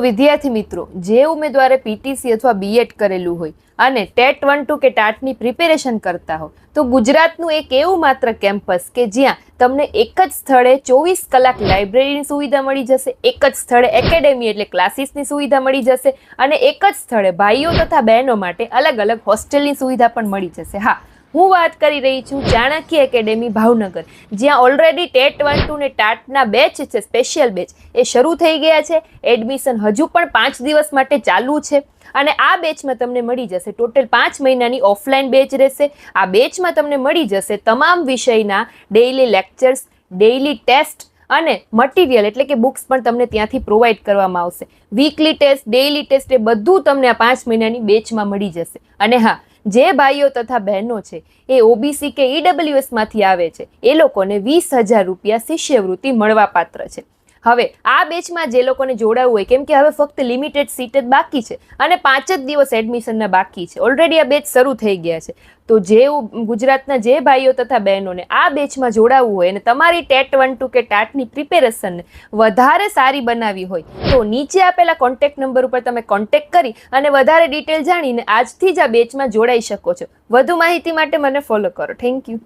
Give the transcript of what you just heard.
વિદ્યાર્થી મિત્રો, જે ઉમેદવારે પીટીસી અથવા બીએડ કરેલું હોય અને ટેટ વન ટુ કે ટાટની પ્રિપેરેશન કરતા હો તો ગુજરાતનું એક એવું માત્ર કેમ્પસ કે જ્યાં તમને એક જ સ્થળે ચોવીસ કલાક લાઇબ્રેરીની સુવિધા મળી જશે, એક જ સ્થળે એકેડેમી એટલે ક્લાસીસની સુવિધા મળી જશે અને એક જ સ્થળે ભાઈઓ તથા બહેનો માટે અલગ અલગ હોસ્ટેલની સુવિધા પણ મળી જશે. હા હું વાત કરી રહી છું ચાણક્ય એકેડેમી ભાવનગર, જ્યાં ઓલરેડી ટેટ વન ટુ ને ટાટના બેચ છે સ્પેશિયલ બેચ. એ શરૂ થઈ ગયા છે. એડમિશન હજુ પણ પાંચ દિવસ માટે ચાલુ છે. અને આ બેચમાં તમને મળી જશે ટોટલ પાંચ મહિનાની ઓફલાઈન બેચ રહેશે. આ બેચમાં તમને મળી જશે તમામ વિષયના ડેઇલી લેક્ચર્સ ડેઇલી ટેસ્ટ અને મટીરિયલ એટલે કે બુક્સ પણ તમને ત્યાંથી પ્રોવાઈડ કરવામાં આવશે. વીકલી ટેસ્ટ ડેઇલી ટેસ્ટ એ બધું તમને આ પાંચ મહિનાની બેચમાં મળી જશે. અને હા જે ભાઈઓ તથા બહેનો છે, એ ઓબીસી કે ઈડબ્લ્યુએસમાંથી આવે છે, એ લોકોને વીસ હજાર રૂપિયા શિષ્યવૃત્તિ મળવાપાત્ર છે. હવે આ બેચમાં જે લોકોને જોડાવવું હોય, કેમ કે હવે ફક્ત લિમિટેડ સીટ જ બાકી છે અને પાંચ જ દિવસ એડમિશનના બાકી છે. ઓલરેડી આ બેચ શરૂ થઈ ગયા છે. તો જે ગુજરાતના જે ભાઈઓ તથા બહેનોને આ બેચમાં જોડાવવું હોય અને તમારી ટેટ વન ટુ કે ટાટની પ્રિપેરેશનને વધારે સારી બનાવી હોય, તો નીચે આપેલા કોન્ટેક્ટ નંબર ઉપર તમે કોન્ટેક્ટ કરી અને વધારે ડિટેલ જાણીને આજથી જ આ બેચમાં જોડાઈ શકો છો. વધુ માહિતી માટે મને ફોલો કરો. Thank you